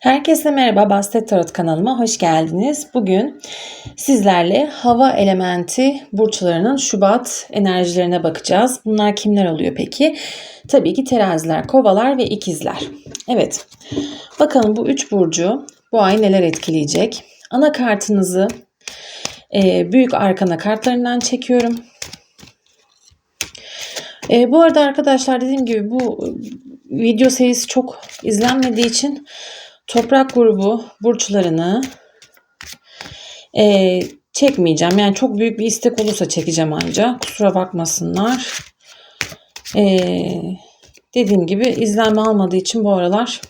Herkese merhaba Bastet Tarot kanalıma hoş geldiniz. Bugün sizlerle hava elementi burçlarının Şubat enerjilerine bakacağız. Bunlar kimler oluyor peki? Tabii ki teraziler, kovalar ve ikizler. Evet bakalım bu üç burcu bu ay neler etkileyecek? Ana kartınızı e, büyük arkana kartlarından çekiyorum. E, bu arada arkadaşlar dediğim gibi bu video serisi çok izlenmediği için toprak grubu burçlarını e, çekmeyeceğim. Yani çok büyük bir istek olursa çekeceğim anca. Kusura bakmasınlar. E, dediğim gibi izlenme almadığı için bu aralar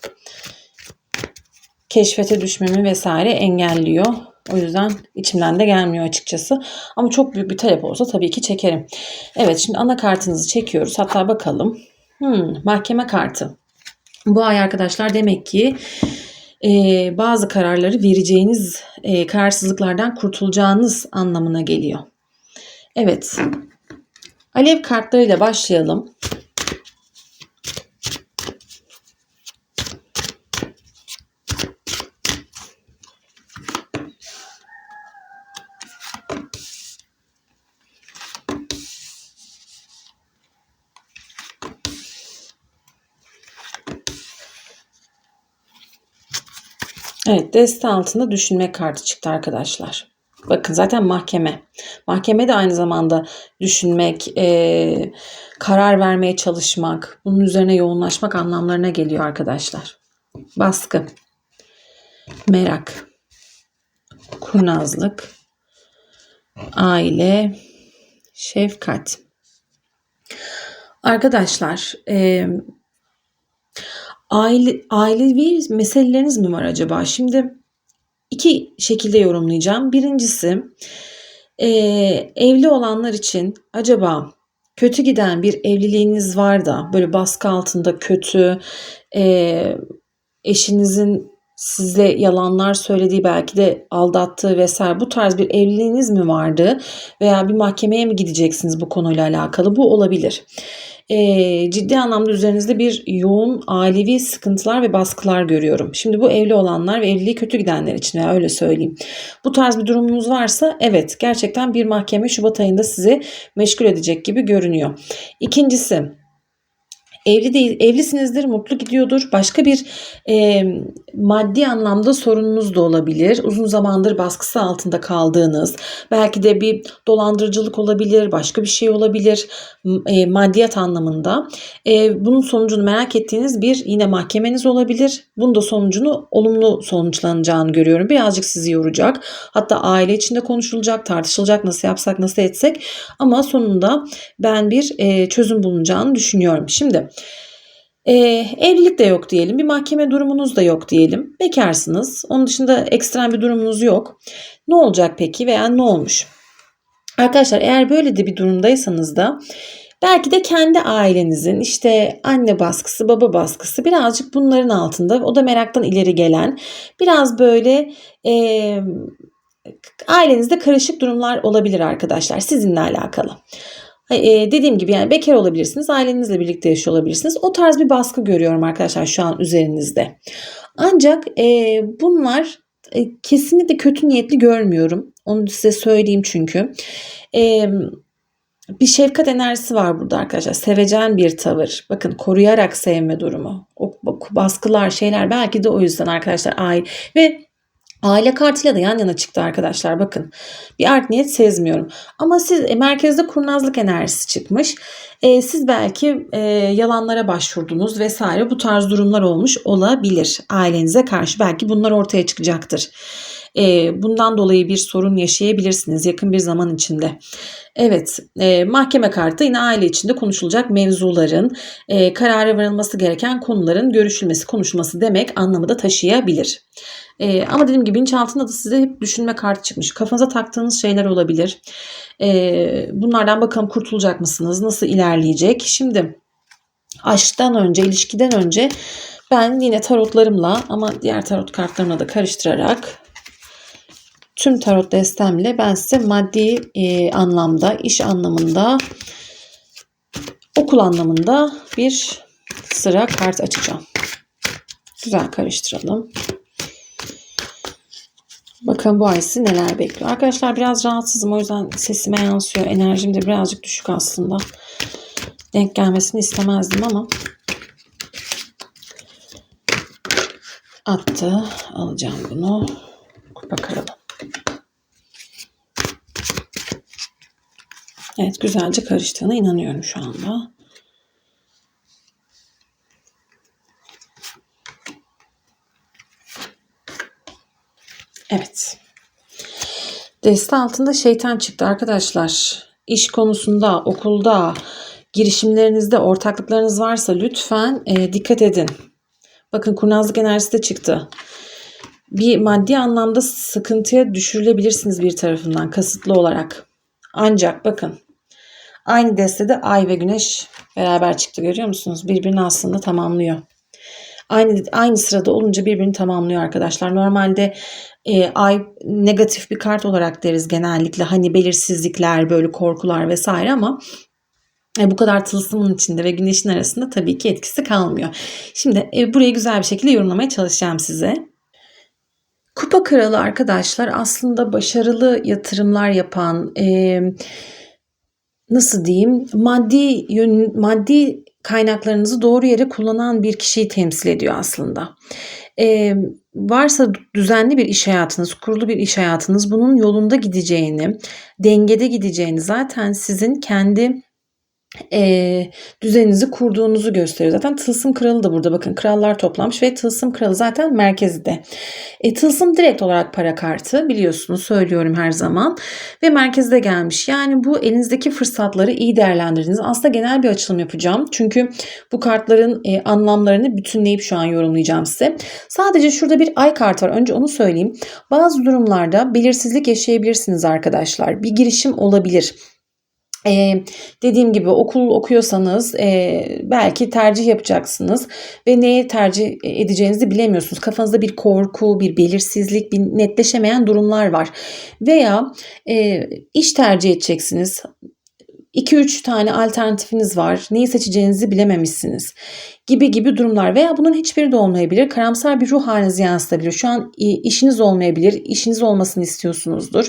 keşfete düşmemi vesaire engelliyor. O yüzden içimden de gelmiyor açıkçası. Ama çok büyük bir talep olsa tabii ki çekerim. Evet şimdi ana kartınızı çekiyoruz. Hatta bakalım. Hmm, mahkeme kartı. Bu ay arkadaşlar demek ki e, bazı kararları vereceğiniz e, kararsızlıklardan kurtulacağınız anlamına geliyor. Evet. Alev kartlarıyla başlayalım. Evet deste altında düşünme kartı çıktı arkadaşlar. Bakın zaten mahkeme. Mahkeme de aynı zamanda düşünmek, e, karar vermeye çalışmak, bunun üzerine yoğunlaşmak anlamlarına geliyor arkadaşlar. Baskı, merak, kurnazlık, aile, şefkat. Arkadaşlar e, aile, ailevi meseleleriniz mi var acaba? Şimdi iki şekilde yorumlayacağım. Birincisi e, evli olanlar için acaba kötü giden bir evliliğiniz var da böyle baskı altında kötü e, eşinizin size yalanlar söylediği belki de aldattığı vesaire bu tarz bir evliliğiniz mi vardı veya bir mahkemeye mi gideceksiniz bu konuyla alakalı bu olabilir e, ciddi anlamda üzerinizde bir yoğun ailevi sıkıntılar ve baskılar görüyorum. Şimdi bu evli olanlar ve evliliği kötü gidenler için veya öyle söyleyeyim. Bu tarz bir durumunuz varsa evet gerçekten bir mahkeme Şubat ayında sizi meşgul edecek gibi görünüyor. İkincisi Evli değil, evlisinizdir, mutlu gidiyordur. Başka bir e, maddi anlamda sorununuz da olabilir. Uzun zamandır baskısı altında kaldığınız, belki de bir dolandırıcılık olabilir, başka bir şey olabilir e, maddiyat anlamında. E, bunun sonucunu merak ettiğiniz bir yine mahkemeniz olabilir. Bunun da sonucunu olumlu sonuçlanacağını görüyorum. Birazcık sizi yoracak. Hatta aile içinde konuşulacak, tartışılacak nasıl yapsak, nasıl etsek. Ama sonunda ben bir e, çözüm bulunacağını düşünüyorum. Şimdi e, evlilik de yok diyelim. Bir mahkeme durumunuz da yok diyelim. Bekarsınız. Onun dışında ekstrem bir durumunuz yok. Ne olacak peki veya ne olmuş? Arkadaşlar eğer böyle de bir durumdaysanız da belki de kendi ailenizin işte anne baskısı, baba baskısı birazcık bunların altında. O da meraktan ileri gelen biraz böyle e, ailenizde karışık durumlar olabilir arkadaşlar sizinle alakalı. E, dediğim gibi yani bekar olabilirsiniz, ailenizle birlikte yaşıyor olabilirsiniz. O tarz bir baskı görüyorum arkadaşlar şu an üzerinizde. Ancak e, bunlar e, kesinlikle kötü niyetli görmüyorum. Onu size söyleyeyim çünkü. E, bir şefkat enerjisi var burada arkadaşlar. Sevecen bir tavır. Bakın koruyarak sevme durumu. O baskılar şeyler belki de o yüzden arkadaşlar ay ve Aile kartıyla da yan yana çıktı arkadaşlar bakın. Bir art niyet sezmiyorum. Ama siz e, merkezde kurnazlık enerjisi çıkmış. E, siz belki e, yalanlara başvurdunuz vesaire bu tarz durumlar olmuş olabilir ailenize karşı. Belki bunlar ortaya çıkacaktır. E, bundan dolayı bir sorun yaşayabilirsiniz yakın bir zaman içinde. Evet, e, mahkeme kartı yine aile içinde konuşulacak mevzuların, e, karara varılması gereken konuların görüşülmesi, konuşulması demek anlamı da taşıyabilir. E, ama dediğim gibi bilinçaltında da size hep düşünme kartı çıkmış. Kafanıza taktığınız şeyler olabilir. E, bunlardan bakalım kurtulacak mısınız? Nasıl ilerleyecek? Şimdi aşktan önce, ilişkiden önce ben yine tarotlarımla ama diğer tarot kartlarımla da karıştırarak tüm tarot destemle ben size maddi e, anlamda, iş anlamında, okul anlamında bir sıra kart açacağım. Güzel karıştıralım. Bakalım bu ay sizi neler bekliyor. Arkadaşlar biraz rahatsızım o yüzden sesime yansıyor. Enerjim de birazcık düşük aslında. Denk gelmesini istemezdim ama attı. Alacağım bunu. Kupa Evet güzelce karıştığına inanıyorum şu anda. Evet. Deste altında şeytan çıktı arkadaşlar. İş konusunda, okulda, girişimlerinizde ortaklıklarınız varsa lütfen e, dikkat edin. Bakın kurnazlık enerjisi de çıktı. Bir maddi anlamda sıkıntıya düşürülebilirsiniz bir tarafından kasıtlı olarak. Ancak bakın aynı destede ay ve güneş beraber çıktı görüyor musunuz? Birbirini aslında tamamlıyor. Aynı aynı sırada olunca birbirini tamamlıyor arkadaşlar. Normalde e, ay negatif bir kart olarak deriz genellikle. Hani belirsizlikler, böyle korkular vesaire ama e, bu kadar tılsımın içinde ve güneşin arasında tabii ki etkisi kalmıyor. Şimdi e, burayı güzel bir şekilde yorumlamaya çalışacağım size. Kupa kralı arkadaşlar aslında başarılı yatırımlar yapan, e, nasıl diyeyim, maddi yön, maddi kaynaklarınızı doğru yere kullanan bir kişiyi temsil ediyor aslında. Ee, varsa düzenli bir iş hayatınız, kurulu bir iş hayatınız bunun yolunda gideceğini, dengede gideceğini zaten sizin kendi e, düzeninizi kurduğunuzu gösteriyor. Zaten Tılsım Kralı da burada bakın krallar toplamış ve Tılsım Kralı zaten merkezde. E, tılsım direkt olarak para kartı biliyorsunuz söylüyorum her zaman ve merkezde gelmiş. Yani bu elinizdeki fırsatları iyi değerlendirdiniz. Aslında genel bir açılım yapacağım. Çünkü bu kartların e, anlamlarını bütünleyip şu an yorumlayacağım size. Sadece şurada bir ay kartı var. Önce onu söyleyeyim. Bazı durumlarda belirsizlik yaşayabilirsiniz arkadaşlar. Bir girişim olabilir ee, dediğim gibi okul okuyorsanız e, belki tercih yapacaksınız ve neye tercih edeceğinizi bilemiyorsunuz. Kafanızda bir korku, bir belirsizlik, bir netleşemeyen durumlar var. Veya e, iş tercih edeceksiniz. 2-3 tane alternatifiniz var. Neyi seçeceğinizi bilememişsiniz. Gibi gibi durumlar veya bunun hiçbiri de olmayabilir. Karamsar bir ruh halinizi yansıtabilir. Şu an işiniz olmayabilir. işiniz olmasını istiyorsunuzdur.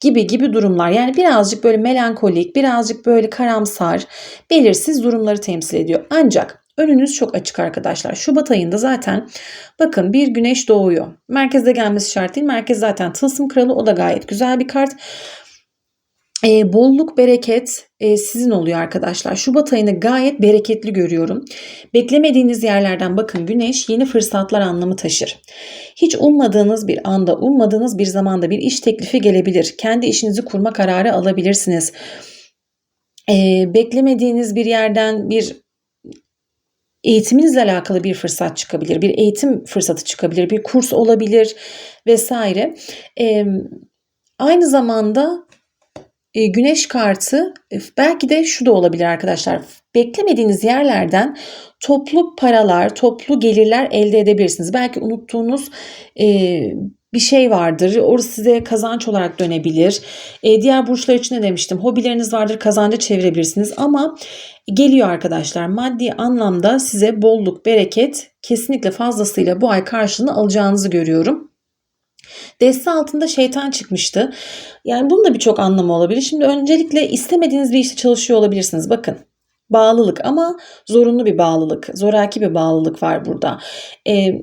Gibi gibi durumlar. Yani birazcık böyle melankolik, birazcık böyle karamsar, belirsiz durumları temsil ediyor. Ancak Önünüz çok açık arkadaşlar. Şubat ayında zaten bakın bir güneş doğuyor. Merkezde gelmesi şart değil. Merkez zaten tılsım kralı o da gayet güzel bir kart e, bolluk, bereket e, sizin oluyor arkadaşlar. Şubat ayını gayet bereketli görüyorum. Beklemediğiniz yerlerden bakın güneş yeni fırsatlar anlamı taşır. Hiç ummadığınız bir anda, ummadığınız bir zamanda bir iş teklifi gelebilir. Kendi işinizi kurma kararı alabilirsiniz. E, beklemediğiniz bir yerden bir eğitiminizle alakalı bir fırsat çıkabilir. Bir eğitim fırsatı çıkabilir. Bir kurs olabilir vesaire. E, aynı zamanda e, güneş kartı e, belki de şu da olabilir arkadaşlar. Beklemediğiniz yerlerden toplu paralar, toplu gelirler elde edebilirsiniz. Belki unuttuğunuz e, bir şey vardır. Orası size kazanç olarak dönebilir. E, diğer burçlar için ne demiştim? Hobileriniz vardır, kazanca çevirebilirsiniz. Ama geliyor arkadaşlar. Maddi anlamda size bolluk, bereket kesinlikle fazlasıyla bu ay karşılığını alacağınızı görüyorum. Deste altında şeytan çıkmıştı. Yani bunun da birçok anlamı olabilir. Şimdi öncelikle istemediğiniz bir işte çalışıyor olabilirsiniz. Bakın bağlılık ama zorunlu bir bağlılık, zoraki bir bağlılık var burada. Ee,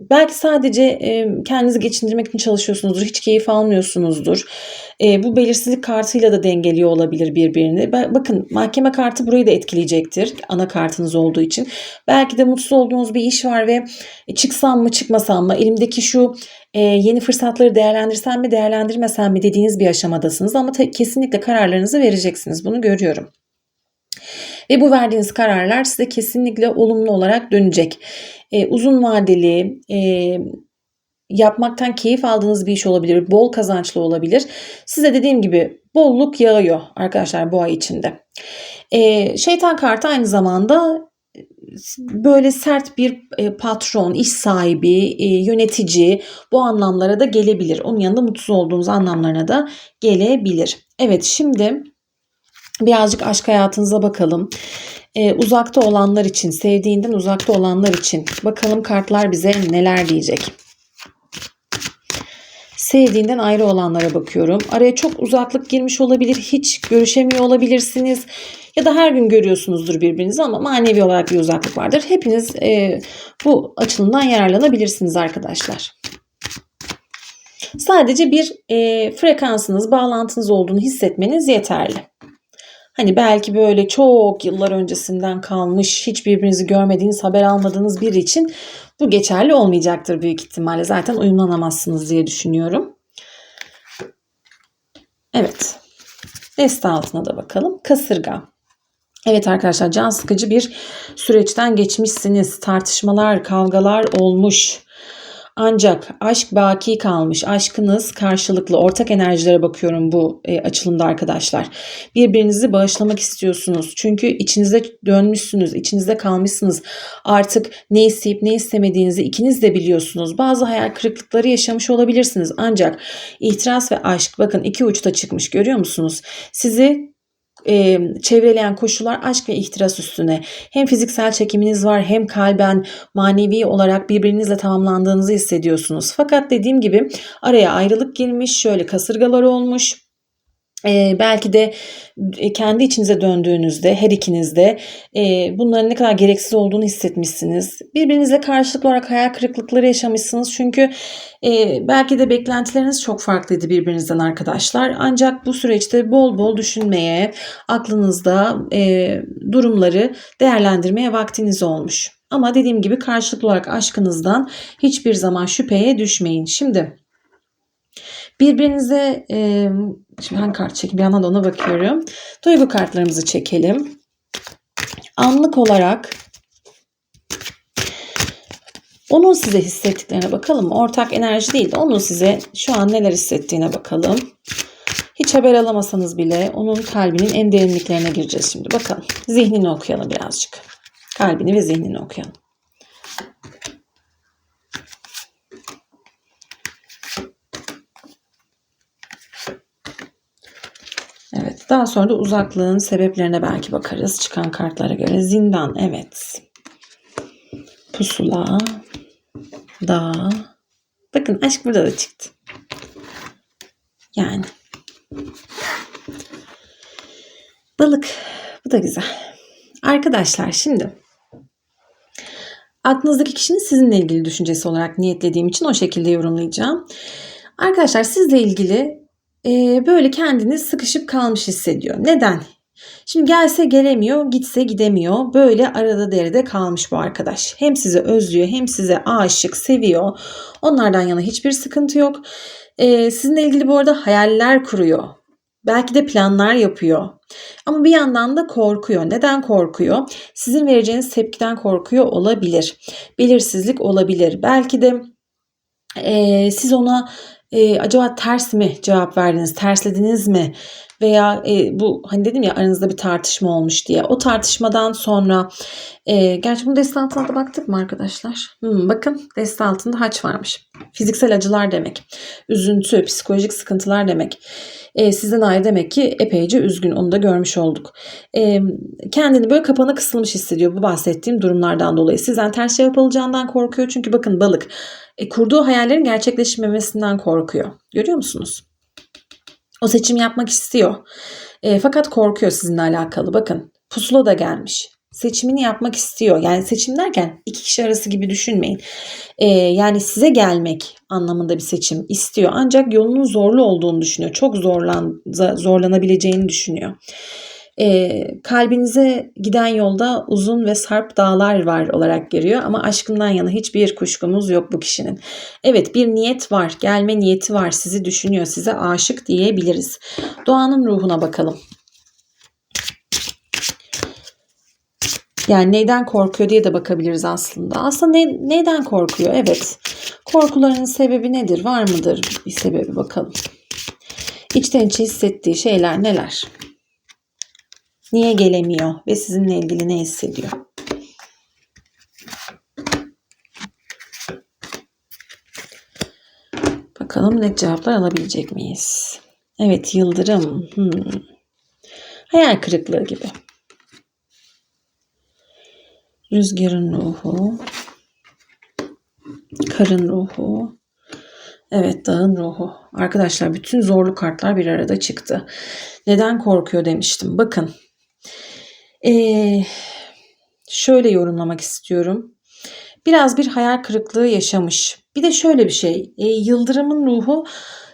Belki sadece kendinizi geçindirmek için çalışıyorsunuzdur. Hiç keyif almıyorsunuzdur. Bu belirsizlik kartıyla da dengeliyor olabilir birbirini. Bakın mahkeme kartı burayı da etkileyecektir. Ana kartınız olduğu için. Belki de mutsuz olduğunuz bir iş var ve e, çıksam mı çıkmasam mı elimdeki şu e, yeni fırsatları değerlendirsem mi değerlendirmesem mi dediğiniz bir aşamadasınız. Ama kesinlikle kararlarınızı vereceksiniz. Bunu görüyorum. Ve bu verdiğiniz kararlar size kesinlikle olumlu olarak dönecek. E, uzun vadeli, e, yapmaktan keyif aldığınız bir iş olabilir, bol kazançlı olabilir. Size dediğim gibi bolluk yağıyor arkadaşlar bu ay içinde. E, şeytan kartı aynı zamanda böyle sert bir e, patron, iş sahibi, e, yönetici bu anlamlara da gelebilir. Onun yanında mutsuz olduğunuz anlamlarına da gelebilir. Evet şimdi Birazcık aşk hayatınıza bakalım. Ee, uzakta olanlar için, sevdiğinden uzakta olanlar için bakalım kartlar bize neler diyecek. sevdiğinden ayrı olanlara bakıyorum. Araya çok uzaklık girmiş olabilir. Hiç görüşemiyor olabilirsiniz. Ya da her gün görüyorsunuzdur birbirinizi ama manevi olarak bir uzaklık vardır. Hepiniz e, bu açılımdan yararlanabilirsiniz arkadaşlar. Sadece bir e, frekansınız, bağlantınız olduğunu hissetmeniz yeterli. Hani belki böyle çok yıllar öncesinden kalmış, hiç birbirinizi görmediğiniz, haber almadığınız biri için bu geçerli olmayacaktır büyük ihtimalle. Zaten uyumlanamazsınız diye düşünüyorum. Evet. Deste altına da bakalım. Kasırga. Evet arkadaşlar can sıkıcı bir süreçten geçmişsiniz. Tartışmalar, kavgalar olmuş. Ancak aşk baki kalmış. Aşkınız karşılıklı. Ortak enerjilere bakıyorum bu e, açılımda arkadaşlar. Birbirinizi bağışlamak istiyorsunuz. Çünkü içinizde dönmüşsünüz. içinizde kalmışsınız. Artık ne isteyip ne istemediğinizi ikiniz de biliyorsunuz. Bazı hayal kırıklıkları yaşamış olabilirsiniz. Ancak ihtiras ve aşk bakın iki uçta çıkmış görüyor musunuz? Sizi e, çevreleyen koşullar aşk ve ihtiras üstüne. Hem fiziksel çekiminiz var hem kalben manevi olarak birbirinizle tamamlandığınızı hissediyorsunuz. Fakat dediğim gibi araya ayrılık girmiş, şöyle kasırgalar olmuş. Ee, belki de e, kendi içinize döndüğünüzde her ikiniz de e, bunların ne kadar gereksiz olduğunu hissetmişsiniz. Birbirinizle karşılıklı olarak hayal kırıklıkları yaşamışsınız. Çünkü e, belki de beklentileriniz çok farklıydı birbirinizden arkadaşlar. Ancak bu süreçte bol bol düşünmeye, aklınızda e, durumları değerlendirmeye vaktiniz olmuş. Ama dediğim gibi karşılıklı olarak aşkınızdan hiçbir zaman şüpheye düşmeyin. Şimdi birbirinize e, şimdi hangi kart çekeyim bir yandan da ona bakıyorum. Duygu kartlarımızı çekelim. Anlık olarak onun size hissettiklerine bakalım? Ortak enerji değil de onun size şu an neler hissettiğine bakalım. Hiç haber alamasanız bile onun kalbinin en derinliklerine gireceğiz şimdi. Bakalım. Zihnini okuyalım birazcık. Kalbini ve zihnini okuyalım. Evet. Daha sonra da uzaklığın sebeplerine belki bakarız. Çıkan kartlara göre. Zindan. Evet. Pusula. Dağ. Bakın aşk burada da çıktı. Yani. Balık. Bu da güzel. Arkadaşlar şimdi aklınızdaki kişinin sizinle ilgili düşüncesi olarak niyetlediğim için o şekilde yorumlayacağım. Arkadaşlar sizle ilgili e, böyle kendini sıkışıp kalmış hissediyor. Neden? Şimdi gelse gelemiyor, gitse gidemiyor. Böyle arada derede kalmış bu arkadaş. Hem sizi özlüyor, hem size aşık, seviyor. Onlardan yana hiçbir sıkıntı yok. Ee, sizinle ilgili bu arada hayaller kuruyor. Belki de planlar yapıyor. Ama bir yandan da korkuyor. Neden korkuyor? Sizin vereceğiniz tepkiden korkuyor olabilir. Belirsizlik olabilir. Belki de e, siz ona e, acaba ters mi cevap verdiniz, terslediniz mi? Veya e, bu hani dedim ya aranızda bir tartışma olmuş diye. O tartışmadan sonra e, gerçi bunu deste altına baktık mı arkadaşlar? Hmm, bakın deste altında haç varmış. Fiziksel acılar demek. Üzüntü, psikolojik sıkıntılar demek. E, sizden ayrı demek ki epeyce üzgün. Onu da görmüş olduk. E, kendini böyle kapana kısılmış hissediyor bu bahsettiğim durumlardan dolayı. Sizden ters cevap alacağından korkuyor. Çünkü bakın balık e, kurduğu hayallerin gerçekleşmemesinden korkuyor. Görüyor musunuz? O seçim yapmak istiyor. E, fakat korkuyor sizinle alakalı. Bakın pusula da gelmiş. Seçimini yapmak istiyor. Yani seçim derken iki kişi arası gibi düşünmeyin. E, yani size gelmek anlamında bir seçim istiyor. Ancak yolunun zorlu olduğunu düşünüyor. Çok zorlan, zorlanabileceğini düşünüyor e, kalbinize giden yolda uzun ve sarp dağlar var olarak geliyor ama aşkından yana hiçbir kuşkumuz yok bu kişinin. Evet bir niyet var, gelme niyeti var, sizi düşünüyor, size aşık diyebiliriz. Doğanın ruhuna bakalım. Yani neyden korkuyor diye de bakabiliriz aslında. Aslında ne, neyden korkuyor? Evet. Korkularının sebebi nedir? Var mıdır bir sebebi bakalım. İçten içe hissettiği şeyler neler? Niye gelemiyor ve sizinle ilgili ne hissediyor? Bakalım net cevaplar alabilecek miyiz? Evet yıldırım. Hmm. Hayal kırıklığı gibi. Rüzgarın ruhu. Karın ruhu. Evet dağın ruhu. Arkadaşlar bütün zorlu kartlar bir arada çıktı. Neden korkuyor demiştim. Bakın. Ee, şöyle yorumlamak istiyorum. Biraz bir hayal kırıklığı yaşamış. Bir de şöyle bir şey. E, yıldırımın ruhu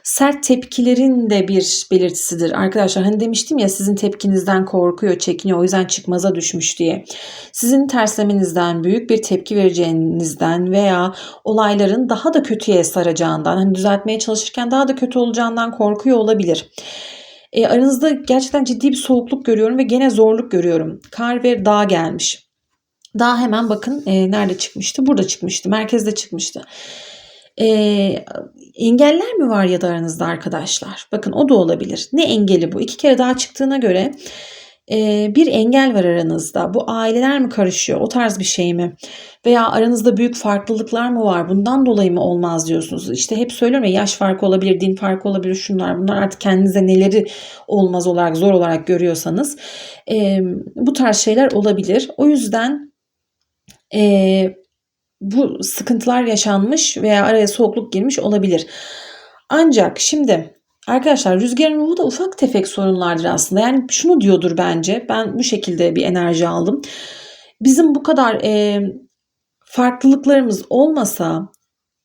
sert tepkilerin de bir belirtisidir. Arkadaşlar hani demiştim ya sizin tepkinizden korkuyor, çekiniyor. O yüzden çıkmaza düşmüş diye. Sizin terslemenizden, büyük bir tepki vereceğinizden veya olayların daha da kötüye saracağından, hani düzeltmeye çalışırken daha da kötü olacağından korkuyor olabilir. E, aranızda gerçekten ciddi bir soğukluk görüyorum ve gene zorluk görüyorum. Kar ve dağ gelmiş. Daha hemen bakın e, nerede çıkmıştı? Burada çıkmıştı. Merkezde çıkmıştı. E, engeller mi var ya da aranızda arkadaşlar? Bakın o da olabilir. Ne engeli bu? İki kere daha çıktığına göre e, bir engel var aranızda. Bu aileler mi karışıyor? O tarz bir şey mi? Veya aranızda büyük farklılıklar mı var? Bundan dolayı mı olmaz diyorsunuz? İşte hep söylüyorum ya yaş farkı olabilir, din farkı olabilir, şunlar bunlar artık kendinize neleri olmaz olarak, zor olarak görüyorsanız e, bu tarz şeyler olabilir. O yüzden e, bu sıkıntılar yaşanmış veya araya soğukluk girmiş olabilir. Ancak şimdi arkadaşlar rüzgarın ruhu da ufak tefek sorunlardır aslında. Yani şunu diyordur bence. Ben bu şekilde bir enerji aldım. Bizim bu kadar e, farklılıklarımız olmasa,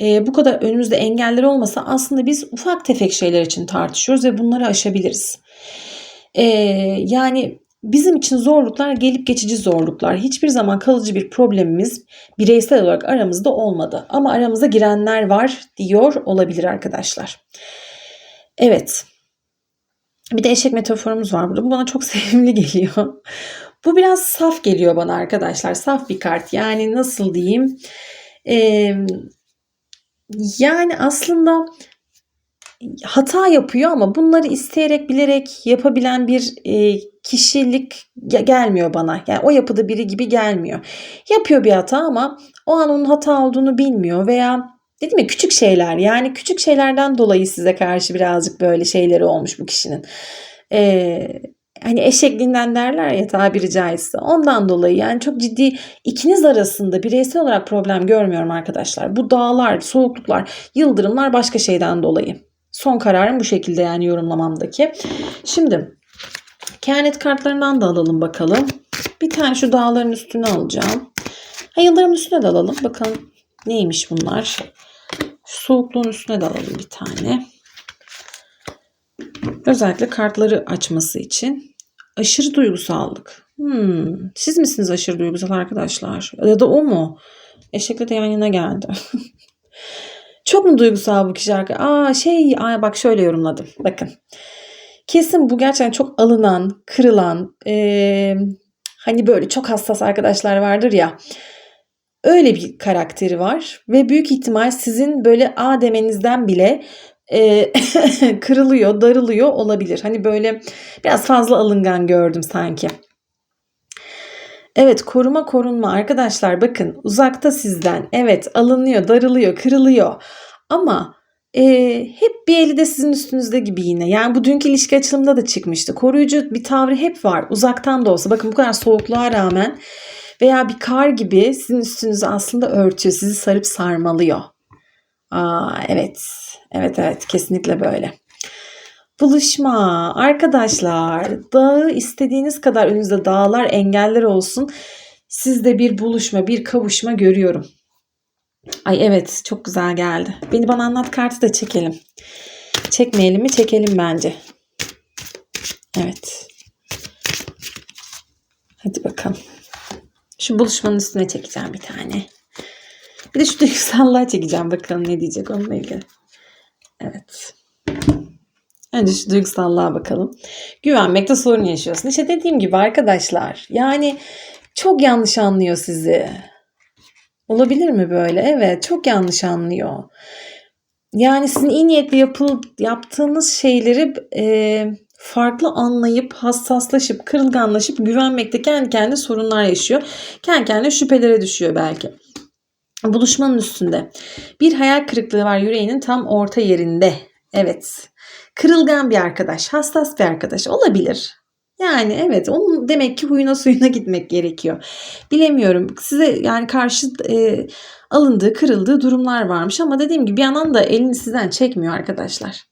e, bu kadar önümüzde engeller olmasa aslında biz ufak tefek şeyler için tartışıyoruz ve bunları aşabiliriz. E, yani Bizim için zorluklar gelip geçici zorluklar. Hiçbir zaman kalıcı bir problemimiz bireysel olarak aramızda olmadı. Ama aramıza girenler var diyor olabilir arkadaşlar. Evet. Bir de eşek metaforumuz var burada. Bu bana çok sevimli geliyor. Bu biraz saf geliyor bana arkadaşlar. Saf bir kart. Yani nasıl diyeyim? Ee, yani aslında hata yapıyor ama bunları isteyerek bilerek yapabilen bir e, kişilik gelmiyor bana. Yani o yapıda biri gibi gelmiyor. Yapıyor bir hata ama o an onun hata olduğunu bilmiyor veya dedim ya küçük şeyler yani küçük şeylerden dolayı size karşı birazcık böyle şeyleri olmuş bu kişinin. Ee, hani eşekliğinden derler ya tabiri caizse. Ondan dolayı yani çok ciddi ikiniz arasında bireysel olarak problem görmüyorum arkadaşlar. Bu dağlar, soğukluklar, yıldırımlar başka şeyden dolayı. Son kararım bu şekilde yani yorumlamamdaki. Şimdi kehanet kartlarından da alalım bakalım. Bir tane şu dağların üstüne alacağım. Ha, yıldırım üstüne de alalım. Bakalım neymiş bunlar. Soğukluğun üstüne de alalım bir tane. Özellikle kartları açması için. Aşırı duygusallık. Hmm, siz misiniz aşırı duygusal arkadaşlar? Ya da o mu? Eşekle de yan yana geldi. Çok mu duygusal bu kişi Aa şey aa, bak şöyle yorumladım. Bakın. Kesin bu gerçekten çok alınan, kırılan, ee, hani böyle çok hassas arkadaşlar vardır ya. Öyle bir karakteri var ve büyük ihtimal sizin böyle A demenizden bile e, kırılıyor, darılıyor olabilir. Hani böyle biraz fazla alıngan gördüm sanki. Evet koruma korunma arkadaşlar bakın uzakta sizden evet alınıyor darılıyor kırılıyor ama e, hep bir eli de sizin üstünüzde gibi yine. Yani bu dünkü ilişki açılımda da çıkmıştı. Koruyucu bir tavrı hep var uzaktan da olsa bakın bu kadar soğukluğa rağmen veya bir kar gibi sizin üstünüzü aslında örtüyor sizi sarıp sarmalıyor. Aa, evet evet evet kesinlikle böyle. Buluşma arkadaşlar dağı istediğiniz kadar önünüzde dağlar engeller olsun sizde bir buluşma bir kavuşma görüyorum. Ay evet çok güzel geldi. Beni bana anlat kartı da çekelim. Çekmeyelim mi? Çekelim bence. Evet. Hadi bakalım. Şu buluşmanın üstüne çekeceğim bir tane. Bir de şu duygusallığa çekeceğim. Bakalım ne diyecek onunla ilgili. Evet. Önce şu duygusallığa bakalım. Güvenmekte sorun yaşıyorsun. İşte dediğim gibi arkadaşlar. Yani çok yanlış anlıyor sizi. Olabilir mi böyle? Evet çok yanlış anlıyor. Yani sizin iyi niyetle yapıl, yaptığınız şeyleri e, farklı anlayıp hassaslaşıp kırılganlaşıp güvenmekte kendi kendine sorunlar yaşıyor. Kendi kendine şüphelere düşüyor belki. Buluşmanın üstünde bir hayal kırıklığı var yüreğinin tam orta yerinde. Evet. Kırılgan bir arkadaş, hassas bir arkadaş olabilir. Yani evet onun demek ki huyuna suyuna gitmek gerekiyor. Bilemiyorum size yani karşı e, alındığı kırıldığı durumlar varmış ama dediğim gibi bir yandan da elini sizden çekmiyor arkadaşlar.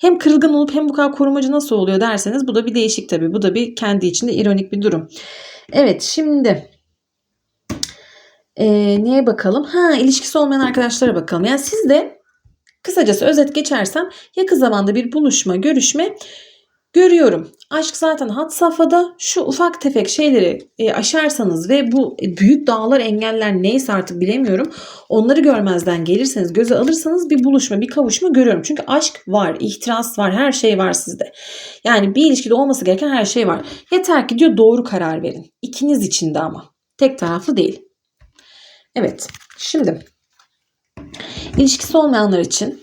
Hem kırılgan olup hem bu kadar korumacı nasıl oluyor derseniz bu da bir değişik tabii. Bu da bir kendi içinde ironik bir durum. Evet şimdi e, neye bakalım? Ha ilişkisi olmayan arkadaşlara bakalım. Yani siz de kısacası özet geçersem yakın zamanda bir buluşma, görüşme görüyorum. Aşk zaten hat safhada. Şu ufak tefek şeyleri e, aşarsanız ve bu büyük dağlar, engeller neyse artık bilemiyorum. Onları görmezden gelirseniz, göze alırsanız bir buluşma, bir kavuşma görüyorum. Çünkü aşk var, ihtiras var, her şey var sizde. Yani bir ilişkide olması gereken her şey var. Yeter ki diyor doğru karar verin. İkiniz için de ama. Tek taraflı değil. Evet. Şimdi ilişkisi olmayanlar için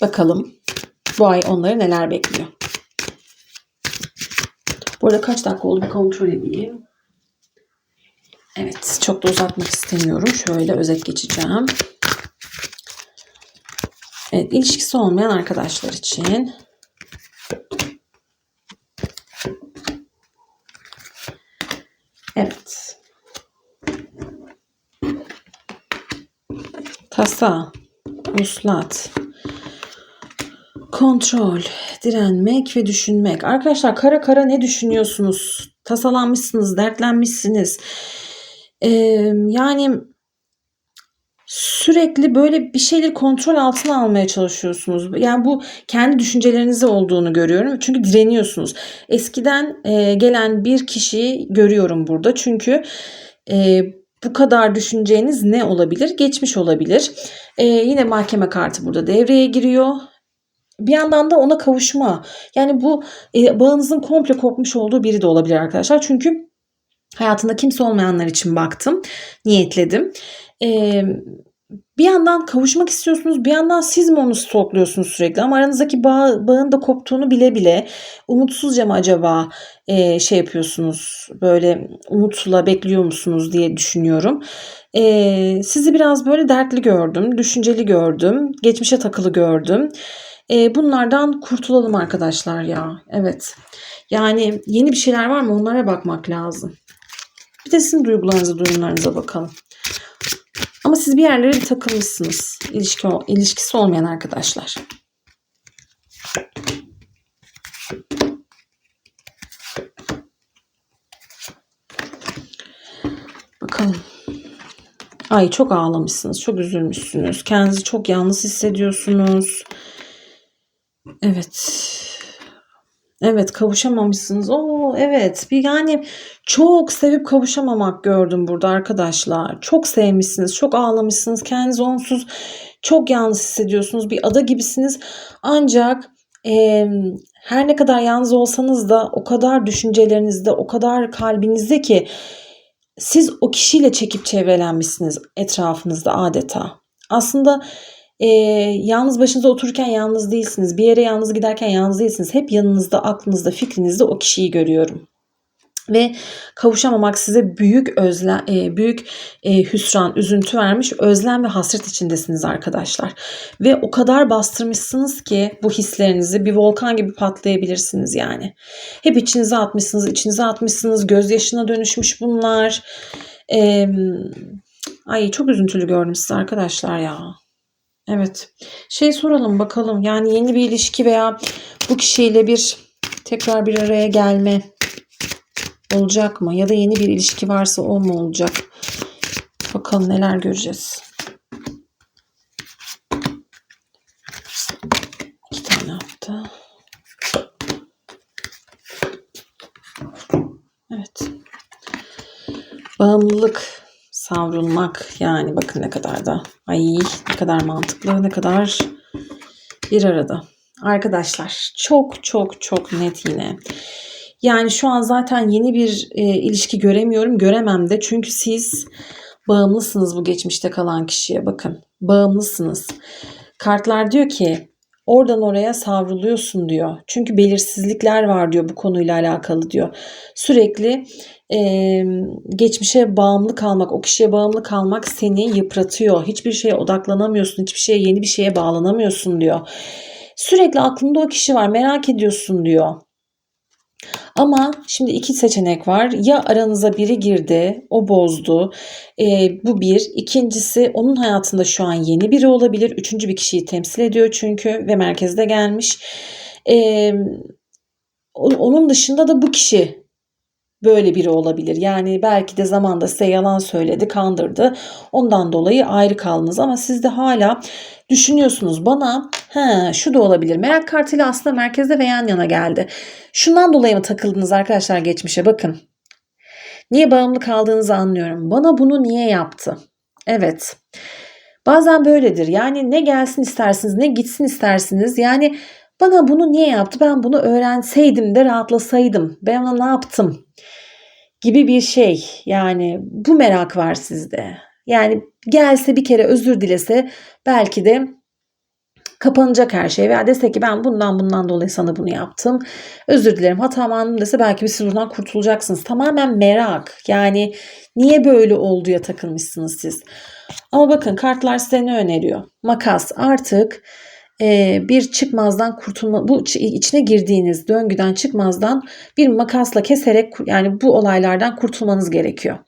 bakalım bu ay onları neler bekliyor. Bu arada kaç dakika oldu bir kontrol edeyim. Evet çok da uzatmak istemiyorum. Şöyle özet geçeceğim. Evet ilişkisi olmayan arkadaşlar için Evet. Tasa, uslat, kontrol, direnmek ve düşünmek. Arkadaşlar kara kara ne düşünüyorsunuz? Tasalanmışsınız, dertlenmişsiniz. Ee, yani sürekli böyle bir şeyleri kontrol altına almaya çalışıyorsunuz. Yani bu kendi düşüncelerinizde olduğunu görüyorum. Çünkü direniyorsunuz. Eskiden e, gelen bir kişiyi görüyorum burada. Çünkü e, bu kadar düşüneceğiniz ne olabilir? Geçmiş olabilir. E, yine mahkeme kartı burada devreye giriyor. Bir yandan da ona kavuşma. Yani bu e, bağınızın komple kopmuş olduğu biri de olabilir arkadaşlar. Çünkü hayatında kimse olmayanlar için baktım, niyetledim. E, bir yandan kavuşmak istiyorsunuz, bir yandan siz mi onu stokluyorsunuz sürekli? Ama aranızdaki bağ, bağın da koptuğunu bile bile umutsuzca mı acaba e, şey yapıyorsunuz? Böyle umutla bekliyor musunuz diye düşünüyorum. E, sizi biraz böyle dertli gördüm, düşünceli gördüm, geçmişe takılı gördüm. E, bunlardan kurtulalım arkadaşlar ya. Evet. Yani yeni bir şeyler var mı onlara bakmak lazım. Bir de sizin duygularınıza, durumlarınıza bakalım. Ama siz bir yerlere takılmışsınız. İlişki, ilişkisi olmayan arkadaşlar. Bakalım. Ay çok ağlamışsınız, çok üzülmüşsünüz. Kendinizi çok yalnız hissediyorsunuz. Evet. Evet kavuşamamışsınız. Oo evet bir yani çok sevip kavuşamamak gördüm burada arkadaşlar. Çok sevmişsiniz, çok ağlamışsınız. Kendinizi onsuz çok yalnız hissediyorsunuz. Bir ada gibisiniz. Ancak e, her ne kadar yalnız olsanız da o kadar düşüncelerinizde, o kadar kalbinizde ki siz o kişiyle çekip çevrelenmişsiniz etrafınızda adeta. Aslında e, yalnız başınıza otururken yalnız değilsiniz. Bir yere yalnız giderken yalnız değilsiniz. Hep yanınızda, aklınızda, fikrinizde o kişiyi görüyorum. Ve kavuşamamak size büyük özlem, e, büyük e, hüsran, üzüntü vermiş, özlem ve hasret içindesiniz arkadaşlar. Ve o kadar bastırmışsınız ki bu hislerinizi bir volkan gibi patlayabilirsiniz yani. Hep içinize atmışsınız, içinize atmışsınız, gözyaşına dönüşmüş bunlar. E, ay çok üzüntülü gördüm sizi arkadaşlar ya. Evet. Şey soralım bakalım. Yani yeni bir ilişki veya bu kişiyle bir tekrar bir araya gelme olacak mı? Ya da yeni bir ilişki varsa o mu olacak? Bakalım neler göreceğiz. İki tane hafta. Evet. Bağımlılık savrulmak yani bakın ne kadar da ay ne kadar mantıklı ne kadar bir arada. Arkadaşlar çok çok çok net yine. Yani şu an zaten yeni bir e, ilişki göremiyorum. Göremem de çünkü siz bağımlısınız bu geçmişte kalan kişiye bakın. Bağımlısınız. Kartlar diyor ki oradan oraya savruluyorsun diyor. Çünkü belirsizlikler var diyor bu konuyla alakalı diyor. Sürekli e, geçmişe bağımlı kalmak, o kişiye bağımlı kalmak seni yıpratıyor. Hiçbir şeye odaklanamıyorsun, hiçbir şeye yeni bir şeye bağlanamıyorsun diyor. Sürekli aklında o kişi var, merak ediyorsun diyor. Ama şimdi iki seçenek var. Ya aranıza biri girdi, o bozdu. Ee, bu bir. İkincisi onun hayatında şu an yeni biri olabilir. Üçüncü bir kişiyi temsil ediyor çünkü ve merkezde gelmiş. O- onun dışında da bu kişi böyle biri olabilir. Yani belki de zamanda size yalan söyledi, kandırdı. Ondan dolayı ayrı kaldınız ama siz de hala düşünüyorsunuz. Bana he, şu da olabilir. Merak kartıyla aslında merkezde ve yan yana geldi. Şundan dolayı mı takıldınız arkadaşlar geçmişe? Bakın. Niye bağımlı kaldığınızı anlıyorum. Bana bunu niye yaptı? Evet. Bazen böyledir. Yani ne gelsin istersiniz, ne gitsin istersiniz. Yani bana bunu niye yaptı? Ben bunu öğrenseydim de rahatlasaydım. Ben ona ne yaptım? Gibi bir şey. Yani bu merak var sizde. Yani gelse bir kere özür dilese belki de kapanacak her şey veya dese ki ben bundan bundan dolayı sana bunu yaptım. Özür dilerim hatam anladım dese belki bir siz buradan kurtulacaksınız. Tamamen merak. Yani niye böyle olduya takılmışsınız siz. Ama bakın kartlar size ne öneriyor? Makas artık e, bir çıkmazdan kurtulma bu içine girdiğiniz döngüden çıkmazdan bir makasla keserek yani bu olaylardan kurtulmanız gerekiyor.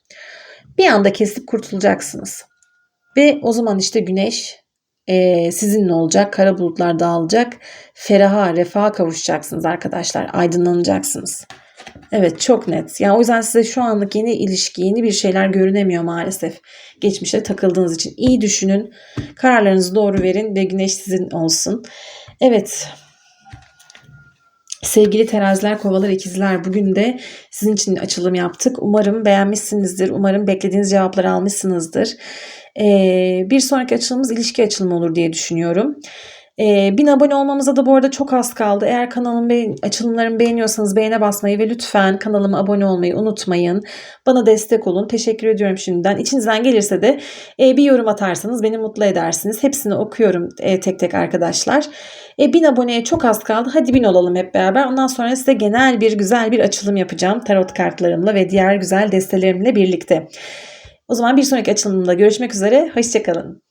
Bir anda kesip kurtulacaksınız. Ve o zaman işte güneş e, sizinle olacak. Kara bulutlar dağılacak. Feraha, refaha kavuşacaksınız arkadaşlar. Aydınlanacaksınız. Evet çok net. Yani o yüzden size şu anlık yeni ilişki, yeni bir şeyler görünemiyor maalesef. Geçmişte takıldığınız için. iyi düşünün. Kararlarınızı doğru verin ve güneş sizin olsun. Evet. Sevgili teraziler, kovalar, ikizler bugün de sizin için açılım yaptık. Umarım beğenmişsinizdir. Umarım beklediğiniz cevapları almışsınızdır. Ee, bir sonraki açılımımız ilişki açılımı olur diye düşünüyorum. Ee, bin abone olmamıza da bu arada çok az kaldı. Eğer kanalın beğen- açılımlarımı beğeniyorsanız beğene basmayı ve lütfen kanalıma abone olmayı unutmayın. Bana destek olun. Teşekkür ediyorum şimdiden. İçinizden gelirse de e, bir yorum atarsanız beni mutlu edersiniz. Hepsini okuyorum e, tek tek arkadaşlar. E, bin aboneye çok az kaldı. Hadi bin olalım hep beraber. Ondan sonra size genel bir güzel bir açılım yapacağım. Tarot kartlarımla ve diğer güzel destelerimle birlikte. O zaman bir sonraki açılımda görüşmek üzere. Hoşçakalın.